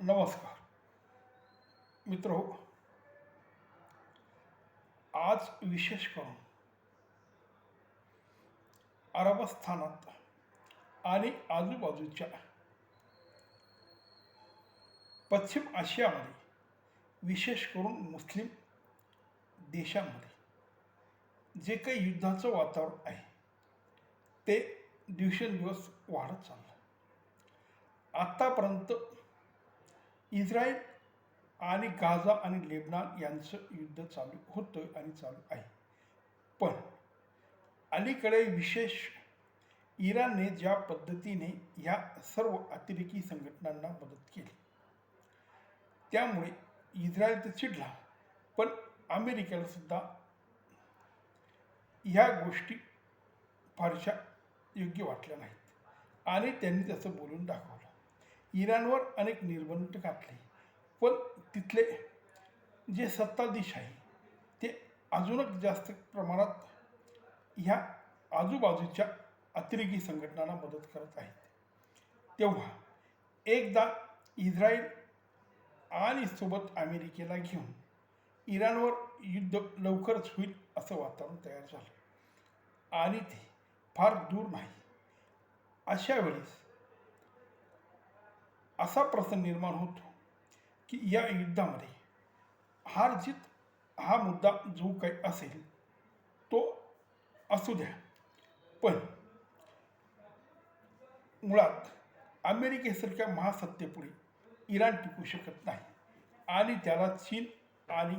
नमस्कार. मित्र आज विशेष करून अरबस्थानात आणि आजूबाजूच्या पश्चिम आशियामध्ये विशेष करून मुस्लिम देशांमध्ये जे काही युद्धाचं वातावरण आहे ते दिवसेंदिवस वाढत चाललं. आत्तापर्यंत इस्रायल आणि गाझा आणि लेबनान यांचं युद्ध चालू होतं आणि चालू आहे. पण अलीकडे विशेष इराणने ज्या पद्धतीने या सर्व अतिरेकी संघटनांना मदत केली त्यामुळे इस्रायल तर चिडला पण अमेरिकेला सुद्धा ह्या गोष्टी फारशा योग्य वाटल्या नाहीत. आणि त्यांनी त्याचं बोलून दाखवलं. इराणवर अनेक निर्बंध घातले. पण तिथले जे सत्ताधीश आहे ते अजूनच जास्त प्रमाणात ह्या आजूबाजूच्या अतिरेकी संघटनांना मदत करत आहेत. तेव्हा एकदा इस्रायल आणि सोबत अमेरिकेला घेऊन इराणवर युद्ध लवकरच होईल असं वातावरण तयार झालं. आणि ते फार दूर नाही. अशा वेळेस असा प्रसंग निर्माण होतो की या युद्धामध्ये हार जीत हा मुद्दा जो काही असेल तो असू द्या. पण मुळात अमेरिकेसारख्या महासत्तेपुढे इराण टिकू शकत नाही आणि त्याला चीन आणि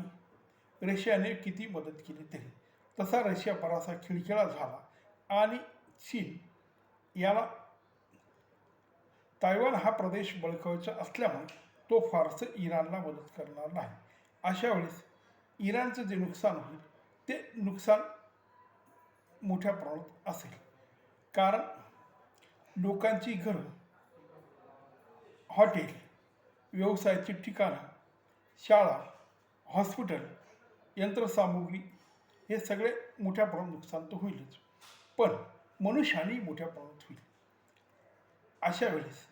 रशियाने किती मदत केली तरी. तसा रशिया बरासा खिळखिळा झाला आणि चीन याला तायवान हा प्रदेश बळकावायचा असल्यामुळे तो फारसं इराणला मदत करणार नाही. अशा वेळेस इराणचं जे नुकसान होईल ते नुकसान मोठ्या प्रमाणात असेल. कारण लोकांची घरं हॉटेल व्यवसायाची ठिकाणं शाळा हॉस्पिटल यंत्रसामुग्री हे सगळे मोठ्या प्रमाणात नुकसान तर होईलच. पण मनुष्याने मोठ्या प्रमाणात होईल. अशा वेळेस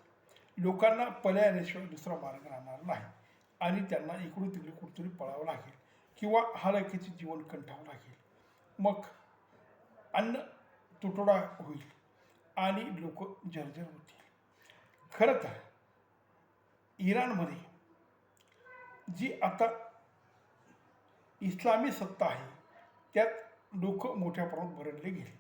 लोकांना पर्यायाशिवाय दुसरा मार्ग राहणार नाही. आणि त्यांना इकडून तिकडे कुठेतरी पळावं लागेल किंवा हालाकीचे जीवन कंठावं लागेल. मग अन्न तुटवडा होईल आणि लोक जर्जर होतील. खरं तर इराणमध्ये जी आता इस्लामी सत्ता आहे त्यात लोक मोठ्या प्रमाणात भरडले गेले.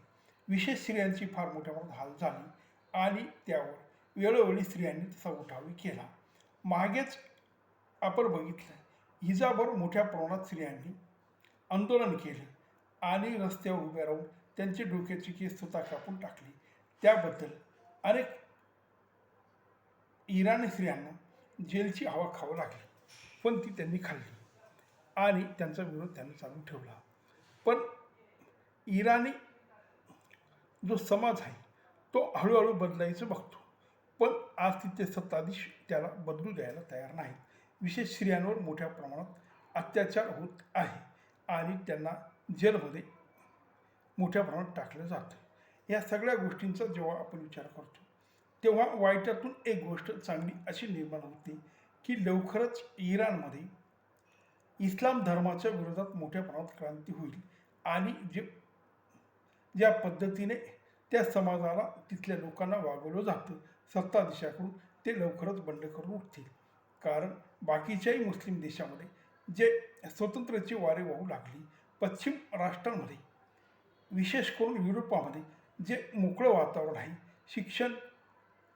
विशेष स्त्रियांची फार मोठ्या प्रमाणात हाल झाली आणि त्यावर वेळोवेळी स्त्रियांनी तसा उठावी केला. मागेच आपण बघितलं हिजाभर मोठ्या प्रमाणात स्त्रियांनी आंदोलन केले आणि रस्त्यावर उभे राहून त्यांची डोक्याची केस स्वतः कापून टाकली. त्याबद्दल अनेक इराणी स्त्रियांना जेलची हवा खावं लागली पण ती त्यांनी खाल्ली आणि त्यांचा विरोध त्यांनी चालू ठेवला. पण इराणी जो समाज आहे तो हळूहळू बदलायचं बघतो. पण आज तिथे सत्ताधीश त्याला बदलू द्यायला तयार नाहीत. विशेष स्त्रियांवर मोठ्या प्रमाणात अत्याचार होत आहे आणि त्यांना जेलमध्ये मोठ्या प्रमाणात टाकलं जातं. या सगळ्या गोष्टींचा जेव्हा आपण विचार करतो तेव्हा वाईटातून एक गोष्ट चांगली अशी निर्माण होते की लवकरच इराणमध्ये इस्लाम धर्माच्या विरोधात मोठ्या प्रमाणात क्रांती होईल आणि जे ज्या पद्धतीने त्या समाजाला तिथल्या लोकांना वागवलं जातं सत्ताधीशाकडून ते लवकरच बंड करून उठतील. कारण बाकीच्याही मुस्लिम देशामध्ये जे स्वतंत्रचे वारे वाहू लागली पश्चिम राष्ट्रांमध्ये विशेष करून युरोपामध्ये जे मोकळं वातावरण आहे शिक्षण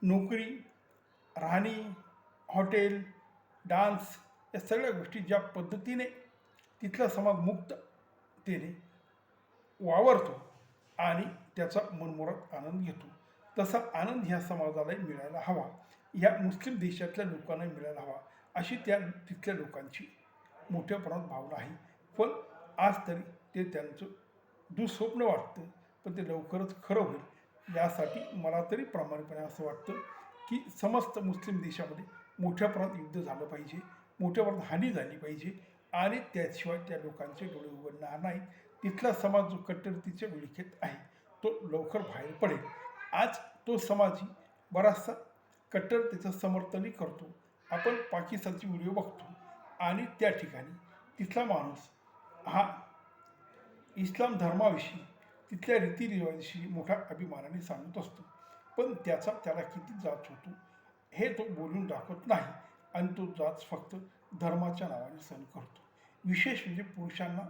नोकरी राहणी हॉटेल डान्स या सगळ्या गोष्टी ज्या पद्धतीने तिथला समाज मुक्ततेने वावरतो आणि त्याचा मनमोरात आनंद घेतो. तसा आनंद ह्या समाजालाही मिळायला हवा. ह्या मुस्लिम देशातल्या लोकांना मिळायला हवा अशी त्या तिथल्या लोकांची मोठ्या प्रमाणात भावना आहे. पण आज तरी ते त्यांचं दुःस्वप्न वाटतं पण ते लवकरच खरं होईल. यासाठी मला तरी प्रामाणिकपणे असं वाटतं की समस्त मुस्लिम देशामध्ये मोठ्या प्रमाणात युद्ध झालं पाहिजे मोठ्या प्रमाणात हानी झाली पाहिजे आणि त्याशिवाय त्या लोकांचे डोळे उघडणार नाही तिथला समाज जो कट्टरतीच्या विळखेत आहे तो लवकर बाहेर पडेल. आज तो समाजही बराचसा कट्टर त्याचं समर्थनही करतो. आपण पाकिस्तानची व्हिडिओ बघतो आणि त्या ठिकाणी तिथला माणूस हा इस्लाम धर्माविषयी तिथल्या रीतीरिवाजाविषयी मोठ्या अभिमानाने सांगत असतो. पण त्याचा त्याला किती जाच होतो हे तो बोलून दाखवत नाही आणि तो जाच फक्त धर्माच्या नावाने सहन करतो. विशेष म्हणजे पुरुषांना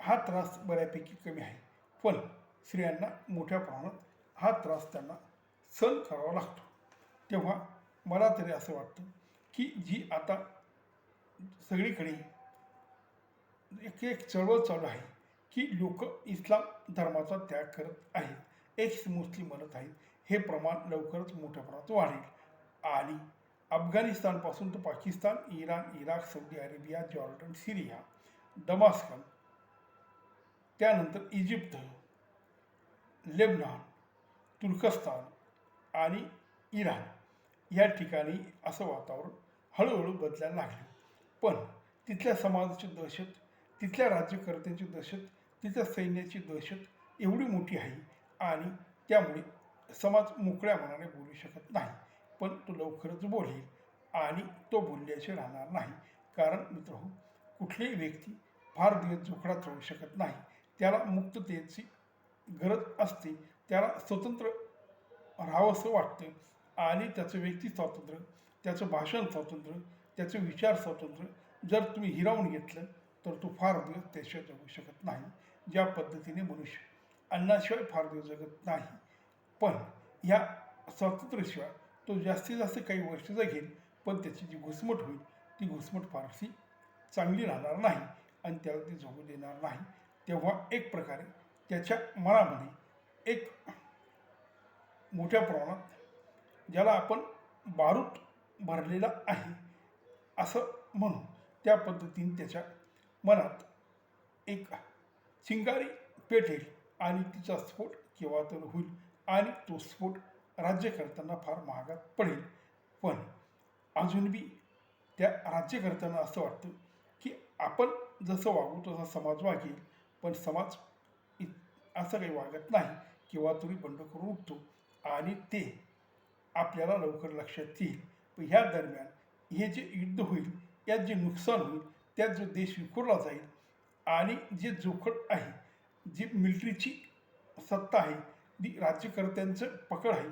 हा त्रास बऱ्यापैकी कमी आहे. पण स्त्रियांना मोठ्या प्रमाणात हा त्रास त्यांना सहन करावा लागतो. तेव्हा मला तरी असं वाटतं की जी आता सगळीकडे एक एक चळवळ चालू आहे की लोक इस्लाम धर्माचा त्याग करत आहेत. एक मुस्लिम म्हणत आहेत. हे प्रमाण लवकरच मोठ्या प्रमाणात वाढेल. आणि अफगाणिस्तानपासून तर Pakistan Iran Iraq Saudi Arabia Jordan Syria Damascus त्यानंतर इजिप्त लेबनॉन तुर्कस्तान आणि इराण या ठिकाणी असं वातावरण हळूहळू बदलायला लागले. पण तिथल्या समाजाची दहशत तिथल्या राज्यकर्त्यांची दहशत तिथल्या सैन्याची दहशत एवढी मोठी आहे आणि त्यामुळे समाज मोकळ्या मनाने बोलू शकत नाही. पण तो लवकरच बोलेल आणि तो बोलल्याचे राहणार नाही. कारण मित्र कुठलीही व्यक्ती फार दिवस झोकडात राहू शकत नाही. त्याला मुक्ततेची गरज असते. त्याला स्वतंत्र राहावंसं वाटतं. आणि त्याचं व्यक्ती स्वातंत्र्य त्याचं भाषण स्वातंत्र्य त्याचं विचार स्वातंत्र्य जर तुम्ही हिरावून घेतलं तर तो फार दिवस त्याशिवाय जगू शकत नाही. ज्या पद्धतीने मनुष्य अन्नाशिवाय फार दिवस जगत नाही. पण ह्या स्वातंत्र्याशिवाय तो जास्तीत जास्त काही वर्ष जगेल पण त्याची जी घुसमट होईल ती घुसमट फारशी चांगली राहणार नाही आणि त्याला ती झोपू देणार नाही. तेव्हा एक प्रकारे त्याच्या मनामध्ये एक मोठ्या प्रमाणात ज्याला आपण बारूद भरलेला आहे असं म्हणून त्या पद्धतीने त्याच्या मनात एक चिंगारी पेटेल आणि तिचा स्फोट केव्हा तर होईल आणि तो स्फोट राज्यकर्त्यांना फार महागात पडेल. पण अजून बी त्या राज्यकर्त्यांना असं वाटतं की आपण जसं वागू तसा समाज वागेल पण समाज इ असं काही वागत नाही. किंवा तुम्ही बंड करून उठतो. आणि ते आपल्याला लवकर लक्षात येईल. पण ह्या दरम्यान हे जे युद्ध होईल यात जे नुकसान होईल त्यात जो देश विखुरला जाईल आणि जे जोखड आहे जी मिलिटरीची सत्ता आहे ती राज्यकर्त्यांचं पकड आहे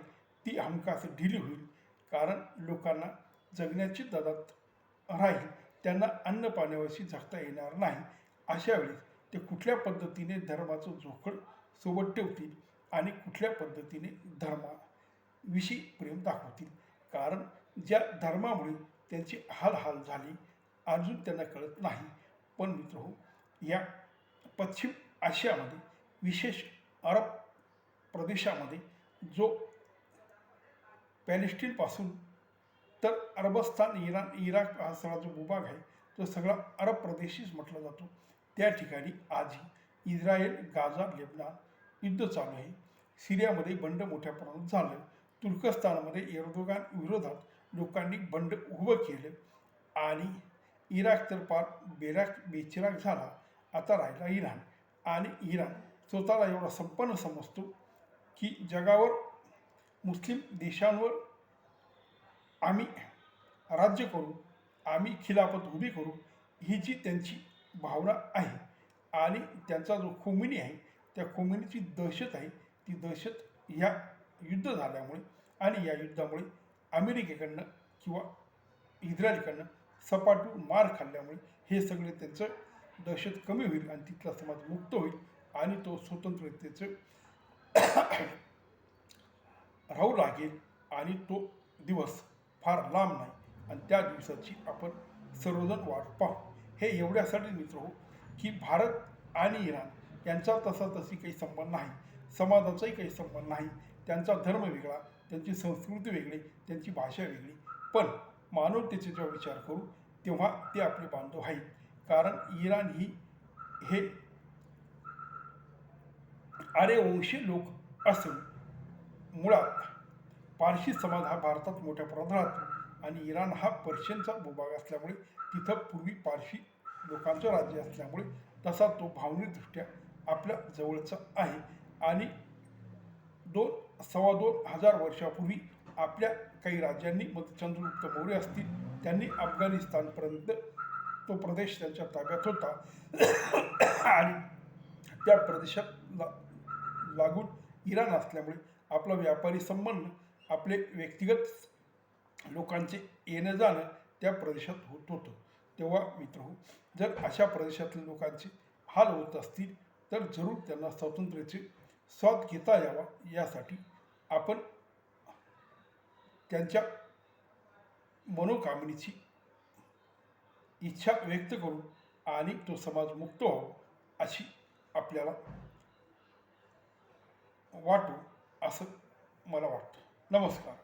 ती हमखास ढिली होईल. कारण लोकांना जगण्याची ददात राहील त्यांना अन्न पाण्यावरशी जगता येणार नाही. अशा वेळेस ते कुठल्या पद्धतीने धर्माचं जोखड सोबत ठेवतील आणि कुठल्या पद्धतीने धर्माविषयी प्रेम दाखवतील. कारण ज्या धर्मामुळे त्यांची हालहाल झाली अजून त्यांना कळत नाही. पण मित्र हो या पश्चिम आशियामध्ये विशेष अरब प्रदेशामध्ये जो पॅलेस्टीनपासून तर अरबस्तान इराण इराक हा सगळा जो भूभाग आहे तो सगळा अरब प्रदेशीच म्हटला जातो. त्या ठिकाणी आजही इस्रायल गाझा लेबनान युद्ध चालू आहे. सिरियामध्ये बंड मोठ्या प्रमाणात झालं. तुर्कस्तानमध्ये एर्दोगान विरोधात लोकांनी बंड उभं केलं आणि इराक तर पार बेराक बेचिराक झाला. आता राहिला इराण. आणि इराण स्वतःला एवढा संपन्न समजतो की जगावर मुस्लिम देशांवर आम्ही राज्य करू आम्ही खिलाफत उभी करू ही जी त्यांची भावना आहे आणि त्यांचा जो खोमिनी आहे त्या खोमेनीची दहशत आहे. ती दहशत ह्या युद्ध झाल्यामुळे आणि या युद्धामुळे अमेरिकेकडनं किंवा इस्रायलकडनं सपाटून मार खाल्ल्यामुळे हे सगळे त्यांचं दहशत कमी होईल आणि तिथला समाज मुक्त होईल आणि तो स्वतंत्रतेचं राहू लागेल आणि तो दिवस फार लांब नाही. आणि त्या दिवसाची आपण सर्वजण वाट पाहू. हे एवढ्यासाठी मित्र हो की भारत आणि इराण यांचा तसा तशी काही संबंध नाही. समाजाचाही काही संबंध नाही. त्यांचा धर्म वेगळा त्यांची संस्कृती वेगळी त्यांची भाषा वेगळी. पण मानवतेचा जेव्हा विचार करू तेव्हा ते आपले बांधव आहेत. कारण इराण ही हे आर्यवंशी लोक असून मुळात पारशी समाज हा भारतात मोठ्या प्रमाणात राहतो आणि इराण हा पर्शियनचा भूभाग असल्यामुळे तिथं पूर्वी पारशी लोकांचं राज्य असल्यामुळे तसा तो भावनिकदृष्ट्या आपल्या जवळचा आहे. आणि दोन सव्वा दोन हजार वर्षापूर्वी आपल्या काही राज्यांनी मग चंद्रगुप्त मौर्य असतील त्यांनी अफगाणिस्तानपर्यंत तो प्रदेश त्यांच्या ताब्यात होता. आणि त्या प्रदेशात ला लागून इराण असल्यामुळे आपला व्यापारी संबंध आपले व्यक्तिगत लोकांचे येणं जाणं त्या प्रदेशात होत होतं. तेव्हा मित्र हो जर अशा प्रदेशातील लोकांचे हाल होत असतील तर जरूर त्यांना स्वातंत्र्याचे स्वाद घेता यावा यासाठी आपण त्यांच्या मनोकामनेची इच्छा व्यक्त करू आणि तो समाज मुक्त व्हावा अशी आपल्याला वाटू असं मला वाटतं. नमस्कार.